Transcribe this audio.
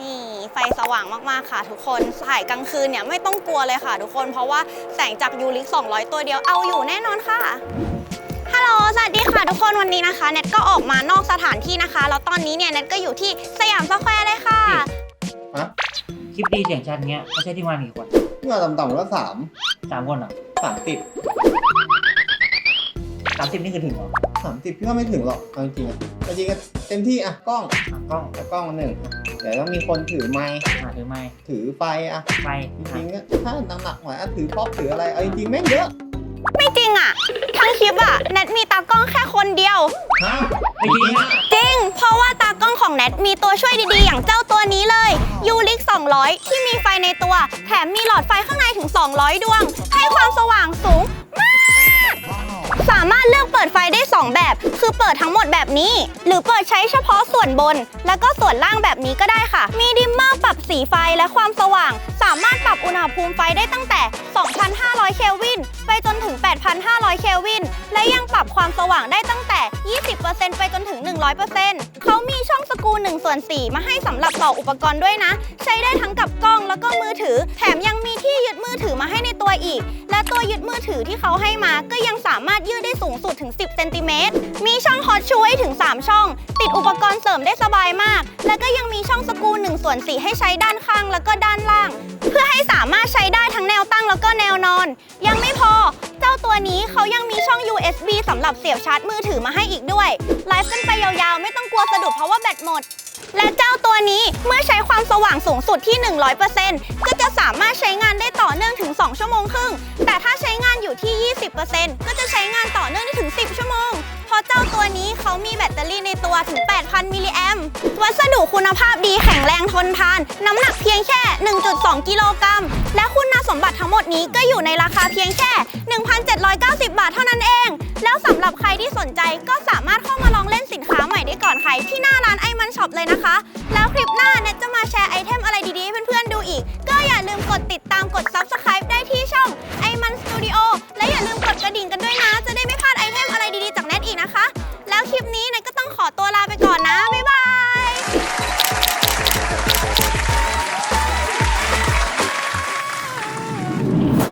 นี่ไฟสว่างมาก ๆ ค่ะ ทุกคนถ่ายกลางคืนเนี่ยไม่ต้องกลัวเลยค่ะ ทุกคน เพราะว่าแสงจากยูริก200 ตัวเดียวเอาอยู่แน่นอนค่ะ ฮัลโหล สวัสดีค่ะ ทุกคนวันนี้นะคะเน็ตก็ออกมานอกสถานที่นะคะ แล้วตอนนี้เนี่ยเน็ตก็อยู่ที่สยามสแควร์เลยค่ะ ฮะคลิปดีเสียงชัดเงี้ยไม่ใช่ที่มากี่คนเมื่อต่ำๆก็สามสามคนเหรอสามสิบสามสิบนี่คือถึงเหรอ สามสิบพี่ว่าไม่ถึงหรอกเอาจริงๆอะเอาจริงๆเต็มที่อะกล้องอะกล้องแต่กล้องมันหนึ่งเดี๋ยวต้องมีคนถือไมค์อะถือไม้ถือไฟอะไฟจริงๆก็ถ้าน้ำหนักหน่อยอะถือป๊อปถืออะไรเอาจริงๆแม่งเยอะไม่จริงอะทั้งคลิปอะเน็ตมีตากล้องแค่คนเดียว ฮะไม่จริงอะจริง เพราะว่าตากล้องของแนทมีตัวช่วยดีๆ อย่างเจ้าตัวนี้เลยยูริก200 ที่มีไฟในตัว แถมมีหลอดไฟข้างในถึง 200 ดวง ให้ความสว่างสูงมาก สามารถเลือกเปิดไฟได้ 2 แบบ คือเปิดทั้งหมดแบบนี้ หรือเปิดใช้เฉพาะส่วนบน แล้วก็ส่วนล่างแบบนี้ก็ได้ค่ะ มีดิมเมอร์ปรับสีไฟและความสว่าง สามารถปรับอุณหภูมิไฟได้ตั้งแต่ 2,500 เคลวิน ไปจนถึง 8,500 เคลวิน และยังปรับความสว่างได้ตั้งแต่ 20%ไปจนถึง 100%เขามีช่องสกู1ส่วน4มาให้สำหรับต่ออุปกรณ์ด้วยนะ ใช้ได้ทั้งกับกล้องแล้วก็มือถือ แถมยังมีที่ยึดมือถือมาให้ในตัวอีก และตัวยึดมือถือที่เขาให้มา ก็ยังสามารถยืดได้สูงสุดถึง 10เซนติเมตร มีช่องฮอตชูให้ถึง 3 ช่อง ติดอุปกรณ์เสริมได้สบายมาก และก็ยังมีช่องสกู1ส่วน4ให้ใช้ด้านข้างแล้วก็ด้านล่าง เพื่อให้สามารถใช้ได้ทั้งแนวตั้งแล้วก็แนวนอน ยังไม่พอ เจ้าตัวนี้เขายังมีช่อง USB สำหรับเสียบชาร์จมือถือมาให้อีกด้วย ไลฟ์กันไปยาวๆ ไม่ต้องกลัวสะดุดเพราะว่าแบตหมด และเจ้าตัวนี้เมื่อใช้ความสว่างสูงสุดที่ 100%ก็จะสามารถใช้งานได้ต่อเนื่องถึง 2 ชั่วโมงครึ่ง แต่ถ้าใช้งานอยู่ที่ 20%ก็จะใช้งานต่อเนื่องได้ถึง 10 ชั่วโมง เพราะเจ้าตัวนี้เขามีแบตเตอรี่ในตัวถึง 8,000 มิลลิแอมวัสดุคุณภาพดีแข็งแรงทนทาน น้ำหนักเพียงแค่ 1.2 กิโลกรัม และคุณสมบัติทั้งหมดนี้ก็อยู่ในราคาเพียงแค่ 1,790 บาทเท่านั้นเอง แล้วสำหรับใครที่สนใจก็สามารถเข้ามาลองเล่นสินค้าใหม่ได้ก่อนใครที่หน้าร้าน Icon Shop เลยนะคะ แล้วคลิปหน้าเน็ตจะมาแชร์ไอเทมอะไรดีๆ ให้เพื่อนๆดูอีก ก็อย่าลืมกดติดตามกด Subscribe ได้ที่ช่องไอมันสตูดิโอและอย่าลืมกดกระดิ่งกันด้วยนะจะได้